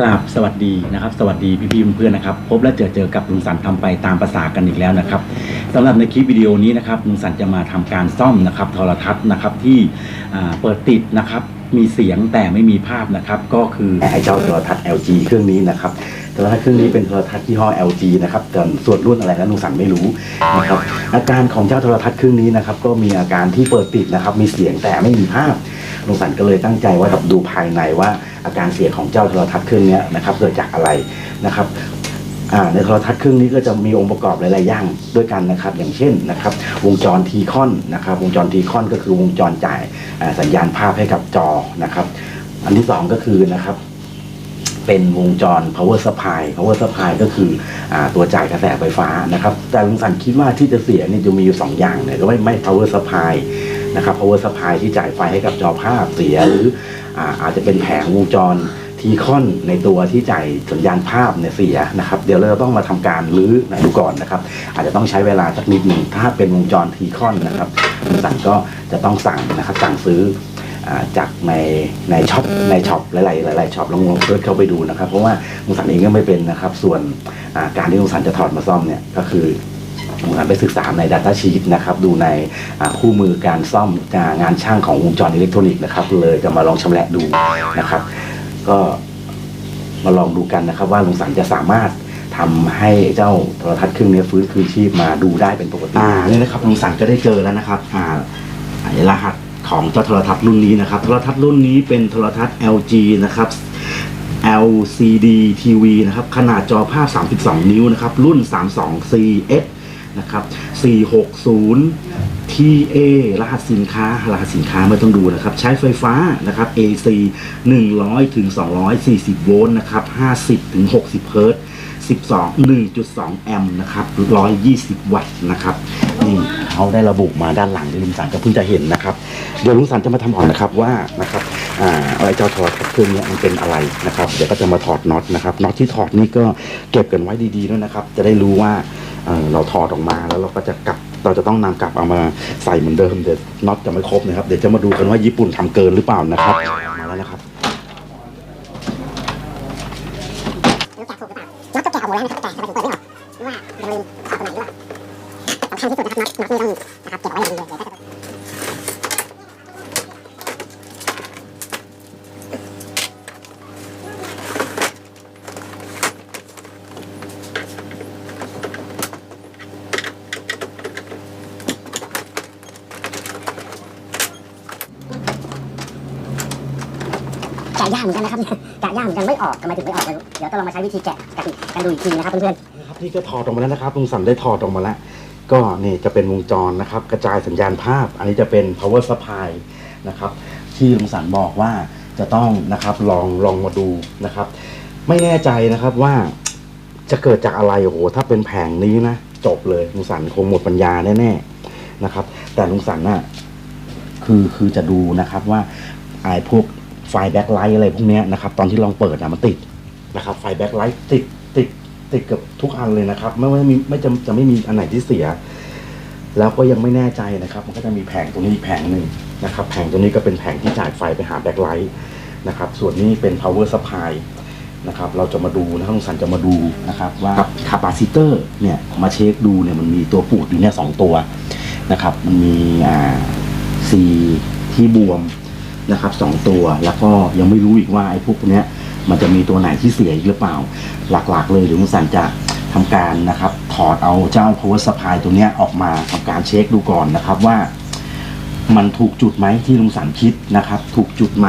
กราบสวัสดีนะครับสวัสดีพี่ๆเพื่อนๆนะครับพบและเจอเจอกับลุงสันทำไปตามภาษากันอีกแล้วนะครับสำหรับในคลิปวิดีโอนี้นะครับลุงสันจะมาทำการซ่อมนะครับโทรทัศน์นะครับที่เปิดติดนะครับมีเสียงแต่ไม่มีภาพนะครับก็คือไอ้เจ้าโทรทัศน์ LG เครื่องนี้นะครับโทรทัศน์เครื่องนี้เป็นโทรทัศน์ยี่ห้อ LG นะครับแต่ส่วนรุ่นอะไรนั้นลุงสันไม่รู้นะครับอาการของเจ้าโทรทัศน์เครื่องนี้นะครับก็มีอาการที่เปิดติดนะครับมีเสียงแต่ไม่มีภาพลุงสันก็เลยตั้งใจว่าดูภายในว่า อาการเสียของเจ้าโทรทัศน์เครื่องนี้นะครับเกิดจากอะไรนะครับในโทรทัศน์เครื่องนี้ก็จะมีองค์ประกอบหลาย ๆ อย่างด้วยกันนะครับ อย่างเช่นนะครับ วงจรทีคอนนะครับ วงจรทีคอนก็คือวงจรจ่ายสัญญาณภาพให้กับจอนะครับ อันที่สองก็คือนะครับ เป็นวงจร power supply power supply ก็คืออตัวจ่ายกระแสไฟฟ้านะครับ แต่ลุงสันคิดว่าที่จะเสียนี่จะมีอยู่สองอย่างเนี่ยก็ไม่ไม่ power supply นะครับ power supply ที่จ่ายไฟให้กับจอภาพเสียหรือ อาจจะเป็นแผงวงจรทีคอนในตัวที่จ่ายสัญญาณภาพเนี่ยเสียนะครับ เดี๋ยวเราต้องมาทำการรื้อนะดูก่อนนะครับ อาจจะต้องใช้เวลาสักนิดหนึ่งถ้าเป็นวงจรทีคอนนะครับลุงสันก็จะต้องสั่งนะครับสั่งซื้อจากในในช็อปในช็อปหลายๆหลายๆช็อปลองลองเซิร์ชเข้าไปดูนะครับ เพราะว่าลุงสันเองก็ไม่เป็นนะครับ ส่วนการที่ลุงสันจะถอดมาซ่อมเนี่ยก็คือ ไปศึกษาใน Data Sheet นะครับดูในคู่มือการซ่อมงานช่างของวงจรอิเล็กทรอนิกส์นะครับเลยจะมาลองชำแหละดูนะครับ ก็มาลองดูกันนะครับ ว่าลุงสันจะสามารถทำให้เจ้าโทรทัศน์เครื่องนี้ฟื้นคืนชีพมาดูได้เป็นปกติอ่านี่นะครับลุงสันก็ได้เจอแล้วนะครับอ่ารหัสของเจ้าโทรทัศน์รุ่นนี้นะครับ โทรทัศน์รุ่นนี้เป็นโทรทัศน์ LG นะครับ LCD TV นะครับขนาดจอภาพ 32 นิ้วนะครับรุ่น 32CS นะครับ 460 TA รหัสสินค้ารหัสสินค้าไม่ต้องดูนะครับ ใช้ไฟฟ้านะครับ AC 100 ถึง 240 โวลต์นะครับ 50 ถึง 60 เฮิร์ต12 1.2 แอมป์นะครับ 120 วัตต์นะครับ นี่เขาได้ระบุมาด้านหลังลุงสันก็เพิ่งจะเห็นนะครับ เดี๋ยวลุงสันจะมาทำก่อนนะครับว่านะครับอ่าไอ้เจ้าถอดเครื่องนี้มันเป็นอะไรนะครับ เดี๋ยวก็จะมาถอดน็อตนะครับ น็อตที่ถอดนี่ก็เก็บกันไว้ดีๆด้วยนะครับ จะได้รู้ว่า เราถอดออกมาแล้วเราก็จะกลับเราจะต้องนำกลับเอามาใส่เหมือนเดิมเดี๋ยวน็อตจะไม่ครบนะครับ เดี๋ยวจะมาดูกันว่าญี่ปุ่นทำเกินหรือเปล่านะครับ น็อตก็แกะออกหมดแล้วนะครับแต่ทำไมถึงเปิดไม่ออกเพราะว่ามันลืมถอดตรงไหนหรือเปล่าสำคัญที่สุดนะครับน็อตน็อตนี่ต้องนะครับเก็บเอาไว้อย่างดีเลยเดี๋ยวถ้าเกิด แกะ ยากเหมือนกันนะครับแกะยากเหมือนกันไม่ออกทำไมถึงไม่ออกไม่รู้เดี๋ยวต้องลองมาใช้วิธีแกะกันอีกกันดูอีกทีนะครับเพื่อนๆนะครับนี่ก็ถอดออกมาแล้วนะครับลุงสันได้ถอดออกมาแล้ว ก็นี่จะเป็นวงจรนะครับ กระจายสัญญาณภาพ อันนี้จะเป็น power supply นะครับ ที่ลุงสันบอกว่าจะต้องนะครับลองลองมาดูนะครับ ไม่แน่ใจนะครับว่าจะเกิดจากอะไรโอ้โหถ้าเป็นแผงนี้นะจบเลยลุงสันคงหมดปัญญาแน่ๆนะครับ แต่ลุงสันน่ะคือคือจะดูนะครับว่าไอ้พวก ไฟแบ็คไลท์อะไรพวกนี้นะครับ ตอนที่ลองเปิดนะมันติดนะครับ ไฟแบ็คไลท์ติดติดติดกับทุกอันเลยนะครับ ไม่ว่ามีไม่จะจะไม่มีอันไหนที่เสีย แล้วก็ยังไม่แน่ใจนะครับ มันก็จะมีแผงตรงนี้อีกแผงหนึ่งนะครับ แผงตรงนี้ก็เป็นแผงที่จ่ายไฟไปหาแบ็คไลท์นะครับ ส่วนนี้เป็น power supply นะครับ เราจะมาดูนะครับลุงสันจะมาดูนะครับ ว่าคาปาซิเตอร์เนี่ยมาเช็คดูเนี่ยมันมีตัวปูดอยู่เนี่ยสองตัวนะครับ มันมีอ่าซีที่บวม นะครับสองตัวแล้วก็ยังไม่รู้อีกว่าไอ้พวกเนี้ยมันจะมีตัวไหนที่เสียอีกหรือเปล่า หลักๆเลยเดี๋ยวลุงสันจะทำการนะครับถอดเอาเจ้า power supply ตัวเนี้ยออกมาทำการเช็คดูก่อนนะครับว่า มันถูกจุดไหมที่ลุงสันคิดนะครับ ถูกจุดไหม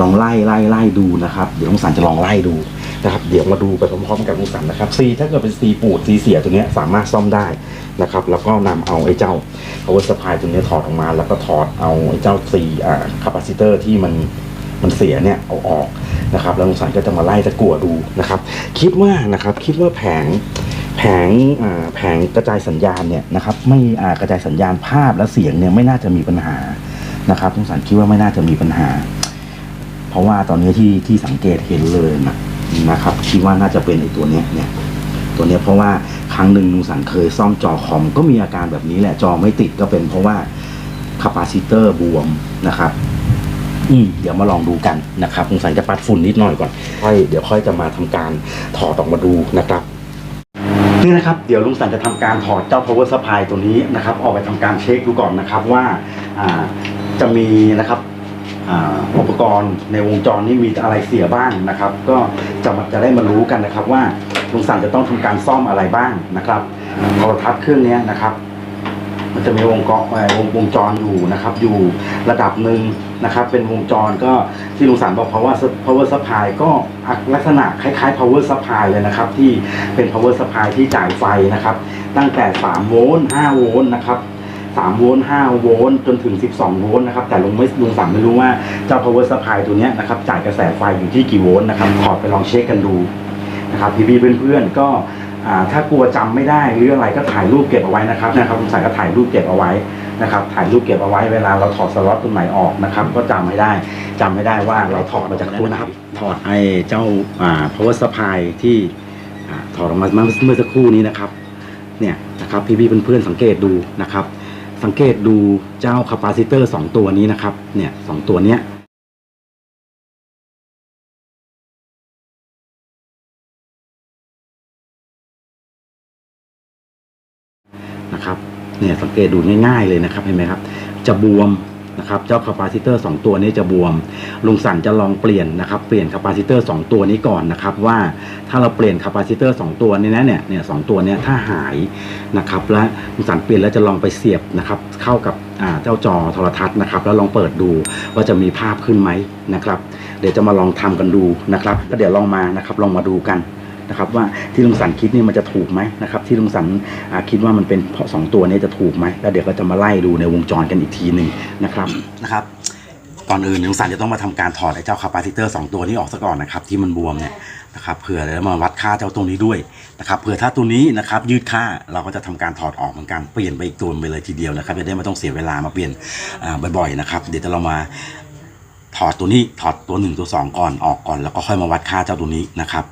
ลองไล่ไล่ไล่ดูนะครับ เดี๋ยวลุงสันจะลองไล่ดู นะครับเดี๋ยวมาดูไปพร้อมๆกับลุงสันนะครับซีถ้าเกิดเป็นซีปูดซีเสียตัวเนี้ยสามารถซ่อมได้นะครับ แล้วก็นำเอาไอ้เจ้า power supply ตัวเนี้ยถอดออกมา แล้วก็ถอดเอาไอ้เจ้าซีอ่า capacitor ที่มันมันเสียเนี่ยเอาออกนะครับ แล้วลุงสันก็จะมาไล่ตะกั่วดูนะครับ คิดว่านะครับคิดว่าแผงแผงแผงกระจายสัญญาณเนี่ยนะครับไม่กระจายสัญญาณภาพและเสียงเนี่ยไม่น่าจะมีปัญหานะครับลุงสันคิดว่าไม่น่าจะมีปัญหา เพราะว่าตอนนี้ที่ที่สังเกตเห็นเลยนะ นะครับคิดว่าน่าจะเป็นไอ้ตัวเนี้ยเนี่ยตัวเนี้ยเพราะว่าครั้งหนึ่งลุงสันเคยซ่อมจอคอมก็มีอาการแบบนี้แหละจอไม่ติดก็เป็นเพราะว่าคาปาซิเตอร์บวมนะครับ อืมเดี๋ยวมาลองดูกันนะครับสงสัยจะปัดฝุ่นนิดหน่อยก่อนค่อยเดี๋ยวค่อยจะมาทำการถอดออกมาดูนะครับนี่นะครับเดี๋ยวลุงสันจะทำการถอดเจ้า power supply ตัวนี้นะครับออกไปทำการเช็คดูก่อนนะครับว่าอ่าจะมีนะครับ อุปกรณ์ในวงจรนี้มีอะไรเสียบ้างนะครับ ก็จะมาจะได้มารู้กันนะครับว่าลุงสันจะต้องทำการซ่อมอะไรบ้างนะครับโทรทัศน์เครื่องนี้นะครับ มันจะมีวงกออวงวงจรอยู่นะครับ อยู่ระดับหนึ่งนะครับ เป็นวงจรก็ที่ลุงสารบอก power sup- power supply ก็ลักษณะคล้ายๆ power supply เลยนะครับ ที่เป็น power supply ที่จ่ายไฟนะครับ ตั้งแต่ 3 โวลต์5โวลต์นะครับ 3 โวลต์ 5 โวลต์ จนถึง 12 โวลต์นะครับ แต่ลุงไม่ลุงสารไม่รู้ว่าเจ้า power supply ตัวนี้นะครับ จ่ายกระแสไฟอยู่ที่กี่โวลต์นะครับถอไปลองเช็คกันดูนะครับพี่ๆเพื่อนๆก็อ่าถ้ากลัวจำไม่ได้หรืออะไรก็ถ่ายรูปเก็บเอาไว้นะครับนะครับคุณสายก็ถ่ายรูปเก็บเอาไว้นะครับ ถ่ายรูปเก็บเอาไว้เวลาเราถอดสล็อตตัวไหนออกนะครับ ก็จำไม่ได้จำไม่ได้ว่าเราถอดมาจากตัวไหนถอดไอ้เจ้าอ่า power supply ที่ถอดออกมาเมื่อสักครู่นี้นะครับ เนี่ยนะครับพี่ๆเพื่อนๆสังเกตดูนะครับ สังเกตดูเจ้าคาปาซิเตอร์สองตัวนี้นะครับ เนี่ยสองตัวเนี้ยนะครับ เนี่ยสังเกตดูง่าย ๆเลยนะครับเห็นไหมครับ จะบวม นะครับเจ้าคาปาซิเตอร์2ตัวนี้จะบวม ลุงสันจะลองเปลี่ยนนะครับเปลี่ยนคาปาซิเตอร์2ตัวนี้ก่อนนะครับว่าถ้าเราเปลี่ยนคาปาซิเตอร์2ตัวนี้นะเนี่ยเนี่ยสองตัวนี้ถ้าหายนะครับแล้วลุงสันเปลี่ยนแล้วจะลองไปเสียบนะครับเข้ากับเจ้าจอโทรทัศน์นะครับแล้วลองเปิดดูว่าจะมีภาพขึ้นไหมนะครับ เดี๋ยวจะมาลองทำกันดูนะครับก็เดี๋ยวลองมานะครับลองมาดูกัน นะครับว่าที่ลุงสันคิดนี่มันจะถูกไหมนะครับที่ลุงสันคิดว่ามันเป็นเพราะสองตัวนี้จะถูกไหมแล้วเดี๋ยวก็จะมาไล่ดูในวงจรกันอีกทีหนึ่งนะครับนะครับก่อนอื่นลุงสันจะต้องมาทำการถอดไอ้เจ้าคาปาซิเตอร์สองตัวนี้ออกซะก่อนนะครับที่มันบวมเนี่ยนะครับเผื่อแล้วมาวัดค่าเจ้าตัวนี้ด้วยนะครับเผื่อถ้าตัวนี้นะครับยืดค่าเราก็จะทำการถอดออกเหมือนกันเปลี่ยนไปอีกตัวไปเลยทีเดียวนะครับจะได้ไม่ต้องเสียเวลามาเปลี่ยนบ่อยๆนะครับเดี๋ยวจะเรามาถอดตัวนี้ถอดตัวหนึ่งตัวสองก่อนออกก่อน แล้วก็ค่อยมาวัดค่าเจ้าตัวนี้นะครับ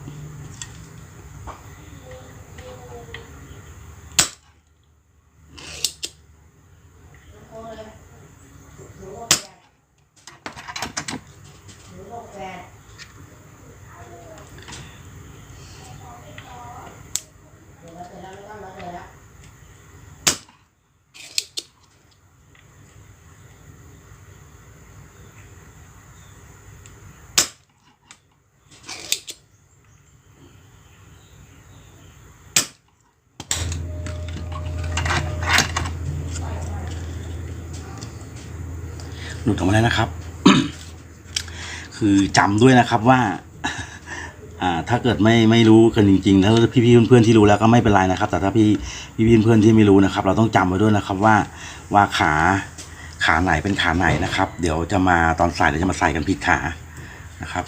หลุดออกมาแล้วนะครับ คือจำด้วยนะครับว่า อ่า ถ้าเกิดไม่ไม่รู้กันจริงๆแล้วพี่ๆเพื่อนๆที่รู้แล้วก็ไม่เป็นไรนะครับ แต่ถ้าพี่พี่เพื่อนๆที่ไม่รู้นะครับ เราต้องจำไว้ด้วยนะครับว่าว่าขาขาไหนเป็นขาไหนนะครับ เดี๋ยวจะมาตอนใส่เดี๋ยวจะมาใส่กันผิดขานะครับ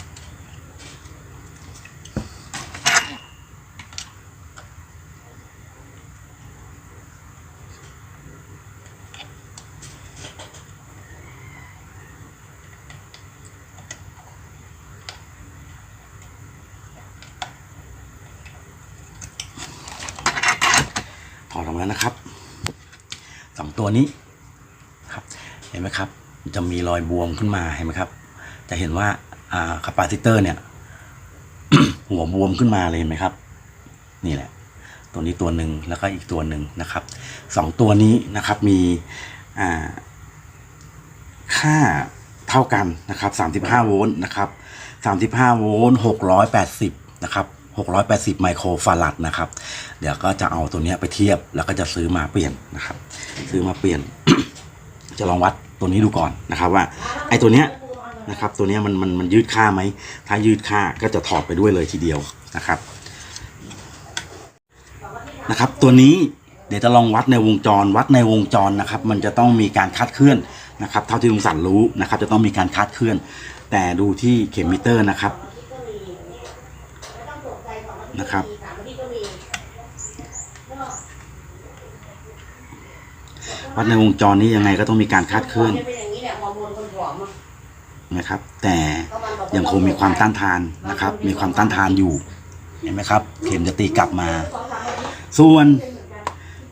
อดออกมาแล้วนะครับสองตัวนี้ครับ เห็นไหมครับ จะมีรอยบวมขึ้นมาเห็นไหมครับ จะเห็นว่าอ่าคาปาซิเตอร์เนี่ย หัวบวมขึ้นมาเลยเห็นไหมครับ นี่แหละ ตัวนี้ตัวหนึ่งแล้วก็อีกตัวหนึ่งนะครับสองตัวนี้นะครับมีอ่าค่าเท่ากันนะครับ35โวลต์นะครับ35โวลต์680นะครับ 680 ไมโครฟารัดนะครับ เดี๋ยวก็จะเอาตัวนี้ไปเทียบแล้วก็จะซื้อมาเปลี่ยนนะครับ ซื้อมาเปลี่ยน จะลองวัดตัวนี้ดูก่อนนะครับว่า ไอ้ตัวเนี้ยนะครับ ตัวเนี้ยมันมันมันยืดค่าไหม ถ้ายืดค่าก็จะถอดไปด้วยเลยทีเดียวนะครับ นะครับ ตัวนี้เดี๋ยวจะลองวัดในวงจร วัดในวงจรนะครับ มันจะต้องมีการคาดเคลื่อนนะครับ เท่าที่ลุงสันรู้นะครับ จะต้องมีการคาดเคลื่อน แต่ดูที่เข็มมิเตอร์นะครับ นะครับ วัดในวงจรนี้ยังไงก็ต้องมีการคาดเคลื่อนนะฮอร์โมนคนะครับ แต่ยังคงมีความต้านทานนะครับ มีความต้านทานอยู่เห็นไหมครับ เข็มจะตีกลับมา ส่วน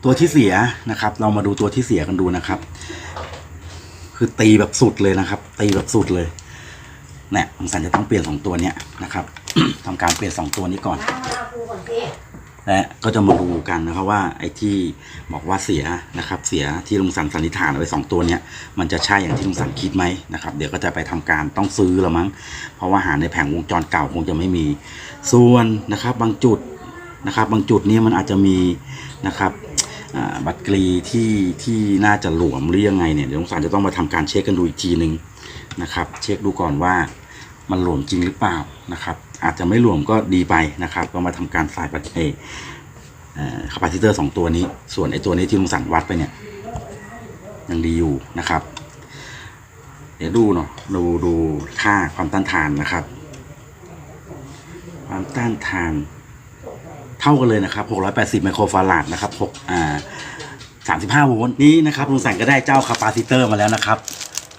ตัวที่เสียนะครับ เรามาดูตัวที่เสียกันดูนะครับ คือตีแบบสุดเลยนะครับ ตีแบบสุดเลยเนี่ยลุงสันจะต้องเปลี่ยนสองตัวเนี้ยนะครับ ทำการเปลี่ยนสองตัวนี้ก่อน และก็จะมาดูกันนะครับว่าไอ้ที่บอกว่าเสียนะครับ เสียที่ลุงสันสันนิษฐานเอาไว้สองตัวเนี้ยมันจะใช่อย่างที่ลุงสันคิดไหมนะครับ เดี๋ยวก็จะไปทำการต้องซื้อล้วมั้ง เพราะว่าหาในแผงวงจรเก่าคงจะไม่มี ส่วนนะครับบางจุดนะครับ บางจุดเนี้มันอาจจะมีนะครับอ่าบัตรกรีที่ที่น่าจะหลวมหรือยังไงเนี่ยเดี๋ยวลุงสันจะต้องมาทำการเช็คกันดูอีกทีหนึ่งนะครับ เช็คดูก่อนว่า มันหลวมจริงหรือเปล่านะครับ อาจจะไม่หลวมก็ดีไปนะครับ ก็มาทำการใส่บัตรเอคาปาซิเตอร์สองตัวนี้ ส่วนไอตัวนี้ที่ลุงสันวัดไปเนี่ยยังดีอยู่นะครับ เดี๋ยวดูเนาะดูดูค่าความต้านทานนะครับ ความต้านทานเท่ากันเลยนะครับ 680 ไมโครฟาราดนะครับ6อ่า35 โวลต์นี้นะครับลุงสันก็ได้เจ้าคาปาซิเตอร์มาแล้วนะครับ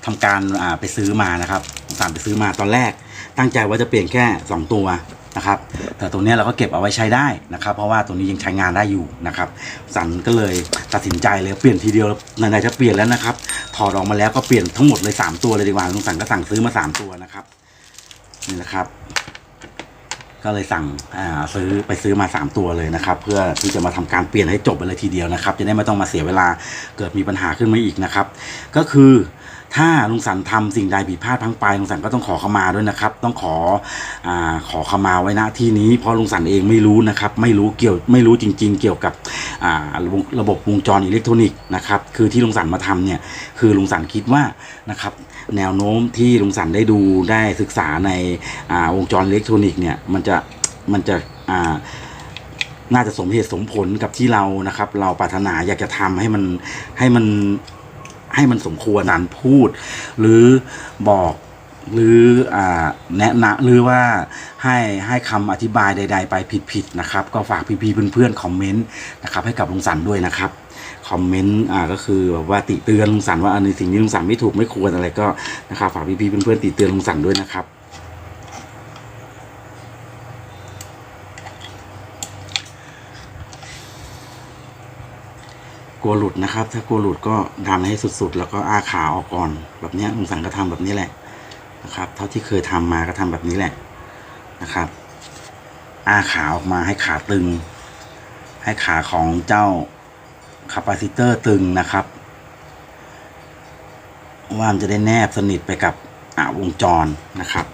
ทำการอ่าไปซื้อมานะครับ สันไปซื้อมาตอนแรก ตั้งใจว่าจะเปลี่ยนแค่ 2 ตัวนะครับ แต่ตัวนี้เราก็เก็บเอาไว้ใช้ได้นะครับ เพราะว่าตัวนี้ยังใช้งานได้อยู่นะครับ สันก็เลยตัดสินใจเลยเปลี่ยนทีเดียวไหนๆจะเปลี่ยนแล้วนะครับ ถอดออกมาแล้วก็เปลี่ยนทั้งหมดเลย 3 ตัวเลยดีกว่าลุงสันก็สั่งซื้อมา 3 ตัวนะครับนี่นะครับ ก็เลยสั่งซื้อไปซื้อมา 3 ตัวเลยนะครับ เพื่อที่จะมาทำการเปลี่ยนให้จบไปเลยทีเดียวนะครับ จะได้ไม่ต้องมาเสียเวลาเกิดมีปัญหาขึ้นมาอีกนะครับ ก็คือ ถ้าลุงสันทำสิ่งใดผิดพลาดพังไปลุงสันก็ต้องขอขมาด้วยนะครับ ต้องขออ่าขอขมาไว้ณที่นี้เพราะลุงสันเองไม่รู้นะครับ ไม่รู้เกี่ยวไม่รู้จริง ๆ เกี่ยวกับอ่าระบบวงจรอิเล็กทรอนิกส์นะครับคือที่ลุงสันมาทำเนี่ยคือลุงสันคิดว่านะครับแนวโน้มที่ลุงสันได้ดูได้ศึกษาในอ่าวงจรอิเล็กทรอนิกส์เนี่ยมันจะมันจะอ่าน่าจะสมเหตุสมผลกับที่เรานะครับ เราปรารถนาอยากจะทำให้มันให้มัน ให้มันสมควรนันพูด หรือบอกหรืออแนะนำหรือว่าให้ให้คำอธิบายใด ๆ ไปผิดๆนะครับ ก็ฝากพี่ๆเพื่อนๆคอมเมนต์นะครับให้กับลุงสันด้วยนะครับคอมเมนต์อ่าก็คือแบบว่าติเตือนลุงสันว่าอันนี้สิ่งนี้ลุงสันไม่ถูกไม่ควรอะไรก็นะครับฝากพี่ๆเพื่อนๆติเตือนลุงสันด้วยนะครับ กลัวหลุดนะครับ ถ้ากลัวหลุดก็ดันให้สุดๆ แล้วก็อ้าขาออกก่อน แบบนี้ยลุงสังก็ทำแบบนี้แหละนะครับ เท่าที่เคยทำมาก็ทำแบบนี้แหละนะครับ อ้าขาออกมาให้ขาตึง ให้ขาของเจ้าคาปาซิเตอร์ตึงนะครับ ว่ามันจะได้แนบสนิทไปกับอ่าวงจรนะครับ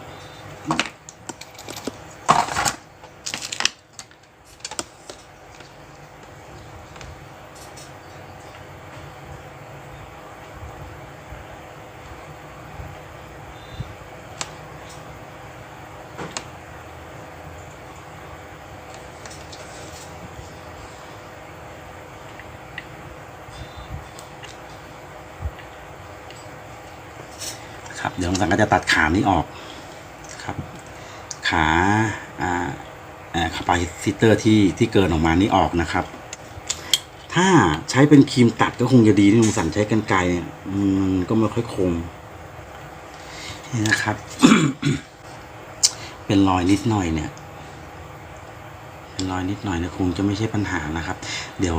ครับ เดี๋ยวลุงสังก็จะตัดขานี้ออกครับขาอ่าอ่าคาปาซิเตอร์ที่ที่เกินออกมานี้ออกนะครับ ถ้าใช้เป็นครีมตัดก็คงจะดีที่ลุงสันใช้กันไกรเนี่ยมันก็ไม่ค่อยคมนี่นะครับ เป็นรอยนิดหน่อยเนี่ย เป็นรอยนิดหน่อยเนี่ยคงจะไม่ใช่ปัญหานะครับ เดี๋ยว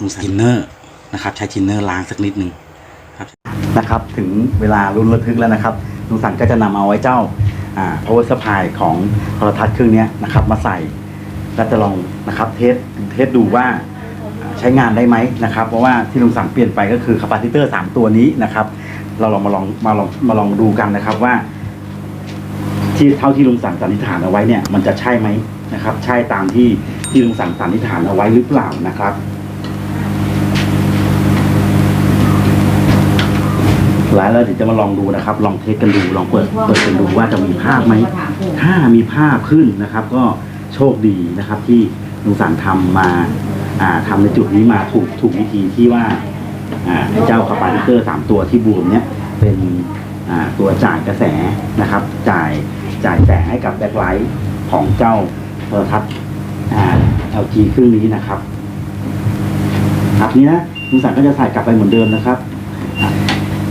ลุงสันทินเนอร์นะครับ ใช้ทินเนอร์ล้างสักนิดนึง นะครับ ถึงเวลารุ่นระทึกแล้วนะครับลุงสันก็จะนำเอาไว้เจ้าอ่า power supply ของโทรทัศน์เครื่องนี้นะครับ มาใส่แล้วจะลองนะครับเทสเทสดูว่าใช้งานได้ไหมนะครับ เพราะว่าที่ลุงสันเปลี่ยนไปก็คือคาปาซิเตอร์สามตัวนี้นะครับ เราลองมาลองมาลองมาลองดูกันนะครับว่า ที่เท่าที่ลุงสันสันนิษฐานเอาไว้เนี่ยมันจะใช่ไหมนะครับ ใช่ตามที่ที่ลุงสันสันนิษฐานเอาไว้หรือเปล่านะครับ แล้วเดี๋ยวจะมาลองดูนะครับ ลองเทสกันดูลองเปิดเปิดกันดูว่าจะมีภาพไหมถ้ามีภาพขึ้นนะครับ ก็โชคดีนะครับ ที่ลุงสันทำมาอ่าทำในจุดนี้มาถูกถูกวิธีที่ว่าอ่าเจ้าคาปาซิเตอร์สามตัวที่บวมเนี่ยเป็นอ่าตัวจ่ายกระแสนะครับ จ่ายจ่ายแสงให้กับแบ็คไลท์ของเจ้าโทรทัศน์อ่า LG เครื่องนี้นะครับครับนี้นะลุงสันก็จะใส่กลับไปเหมือนเดิมนะครับ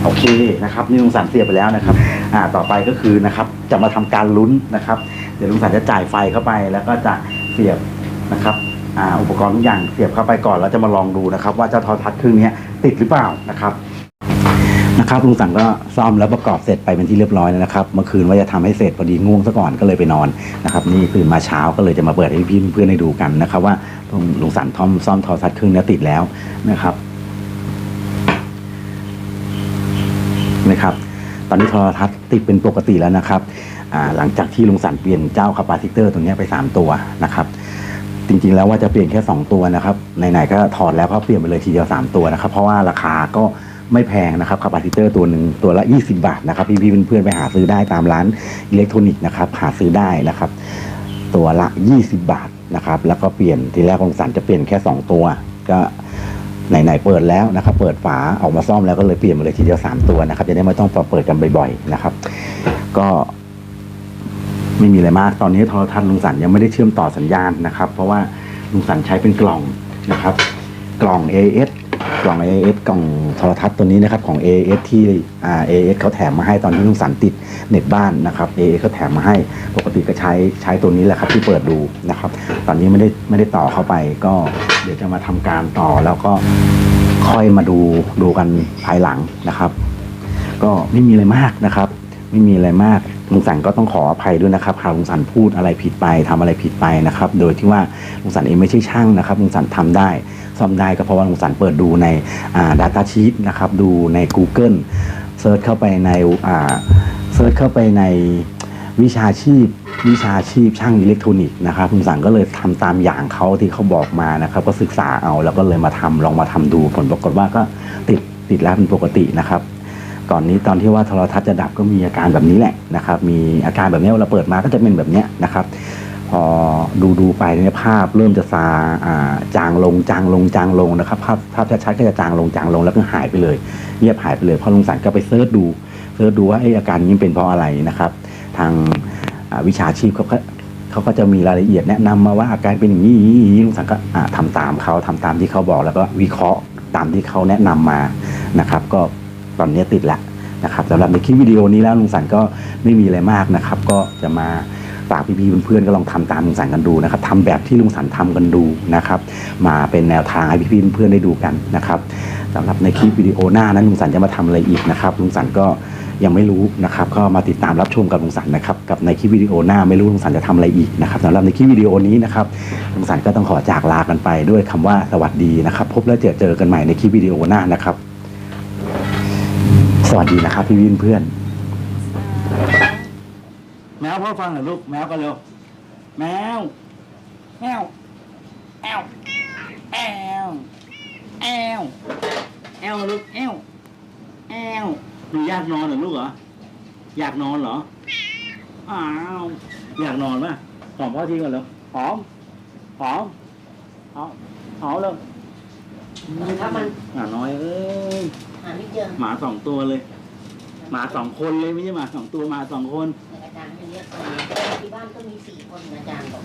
โอเคนะครับนี่ลุงสันเสียบไปแล้วนะครับอ่าต่อไปก็คือนะครับจะมาทำการลุ้นนะครับ เดี๋ยวลุงสันจะจ่ายไฟเข้าไป แล้วก็จะเสียบนะครับอ่าอุปกรณ์ทุกอย่างเสียบเข้าไปก่อนแล้วจะมาลองดูนะครับ ว่าเจ้าทรทัศน์เครื่องนี้ติดหรือเปล่านะครับนะครับลุงสังก็ซ่อมแล้วประกอบเสร็จไปเป็นที่เรียบร้อยแล้วนะครับเมื่อคืนว่าจะทำให้เสร็จพอดีง่วงซะก่อนก็เลยไปนอนนะครับนี่ตื่นมาเช้าก็เลยจะมาเปิดให้พี่เพื่อนๆได้ดูกันนะครับว่าลุงสันทอมซ่อมทรทัศน์เครื่องนี้ติดแล้วนะครับ นะครับ ตอนนี้โทรทัศน์ติดเป็นปกติแล้วนะครับหลังจากที่ลุงสันเปลี่ยนเจ้าคาปาซิเตอร์ตัวนี้ไปสามตัวนะครับจริงๆแล้วว่าจะเปลี่ยนแค่ 2 ตัวนะครับไหนๆก็ถอดแล้วก็เปลี่ยนไปเลยทีเดียว 3 ตัวนะครับ เพราะว่าราคาก็ไม่แพงนะครับคาปาซิเตอร์ตัวหนึ่งตัวละ 20 บาทนะครับพี่ๆเพื่อนๆไปหาซื้อได้ตามร้านอิเล็กทรอนิกส์นะครับหาซื้อได้นะครับ ตัวละ 20 บาทนะครับแล้วก็เปลี่ยนทีแรกของสันจะเปลี่ยนแค่ 2 ตัว ก็ ไหนๆเปิดแล้วนะครับเปิดฝาออกมาซ่อมแล้วก็เลยเปลี่ยนมาเลยทีเดียว3ตัวนะครับจะได้ไม่ต้องเปิดกันบ่อยๆนะครับ ก็ไม่มีอะไรมากตอนนี้โทรทัศน์ลุงสันยังไม่ได้เชื่อมต่อสัญญาณนะครับ เพราะว่าลุงสันใช้เป็นกล่องนะครับ กล่อง AS กล่อง AS กล่องโทรทัศน์ตัวนี้นะครับของ AS ที่อ่า AS เขาแถมมาให้ตอนที่ลุงสันติดเน็ตบ้านนะครับ AS เขาแถมมาให้ปกติก็ใช้ใช้ตัวนี้แหละครับที่เปิดดูนะครับ ตอนนี้ไม่ได้ไม่ได้ต่อเข้าไปก็ เดี๋ยวจะมาทำการต่อแล้วก็ค่อยมาดูดูกันภายหลังนะครับ ก็ไม่มีอะไรมากนะครับ ไม่มีอะไรมากลุงสันก็ต้องขออภัยด้วยนะครับหากลุงสันพูดอะไรผิดไปทำอะไรผิดไปนะครับ โดยที่ว่าลุงสันเองไม่ใช่ช่างนะครับลุงสันทำได้ซ่อมได้ก็เพราะว่าลุงสันเปิดดูในอ่า Data Sheet นะครับ ดูใน Google เซิร์ชเข้าไปในอ่าเซิร์ชเข้าไปใน วิชาชีพ วิชาชีพช่างอิเล็กทรอนิกส์นะครับลุงสันก็เลยทำตามอย่างเขาที่เขาบอกมานะครับ ก็ศึกษาเอาแล้วก็เลยมาทำลองมาทำดูผลปรากฏว่าก็ติดติดแล้วเป็นปกตินะครับก่อนนี้ตอนที่ว่าโทรทัศน์จะดับก็มีอาการแบบนี้แหละนะครับ มีอาการแบบนี้เวลาเปิดมาก็จะเป็นแบบนี้นะครับ พอดูดูไปเนี่ยภาพเริ่มจะซาจางลงจางลงจางลงนะครับ ภาพภาพชัดๆก็จะจางลงจางลงแล้วก็หายไปเลยเงียบหายไปเลยพอลุงสันก็ไปเซิร์ชดูเซิร์ชดูว่าไออาการนี้เป็นเพราะอะไรนะครับ ทางวิชาชีพเขาก็เขาก็จะมีรายละเอียดแนะนำมาว่าอาการเป็นอย่างนี้ลุงสันก็อ่าทำตามเขาทำตามที่เขาบอกแล้วก็วิเคราะห์ตามที่เขาแนะนำมานะครับ ก็ตอนนี้ติดแล้วนะครับสำหรับในคลิปวิดีโอนี้แล้วลุงสันก็ไม่มีอะไรมากนะครับ ก็จะมาฝากพี่ๆเพื่อนๆก็ลองทำตามลุงสันกันดูนะครับทำแบบที่ลุงสันทำกันดูนะครับ มาเป็นแนวทางให้พี่ๆเพื่อนๆได้ดูกันนะครับสำหรับในคลิปวิดีโอหน้านั้นลุงสันจะมาทำอะไรอีกนะครับลุงสันก็ ยังไม่รู้นะครับก็มาติดตามรับชมกับลุงสันนะครับกับในคลิปวิดีโอหน้าไม่รู้ลุงสันจะทำอะไรอีกนะครับสำหรับในคลิปวิดีโอนี้นะครับลุงสันก็ต้องขอจากลากันไปด้วยคำว่าสวัสดีนะครับ พบและเจอเจอกันใหม่ในคลิปวิดีโอหน้านะครับ สวัสดีนะครับพี่วินเพื่อน แมวพ่อฟังหน่อยลูกแมวกันเร็วแมวแมวแอวแอวแอวแอวลูกแอวแอว หนูอยากนอนเหรอลูกเหรอ อยากนอนเหรอ อ้าว อยากนอนป่ะหอมพ่อทีก่อนเร็วหอม หอม หอมหอมเร็วถ้ามันหมาน้อยเอ้ยหาไม่เจอหมาสองตัวเลย หมาสองคนเลยไม่ใช่หมาสองตัวหมาสองคนอาจารย์ไม่เรียกคนที่บ้านก็มีสี่คนอาจารย์บอก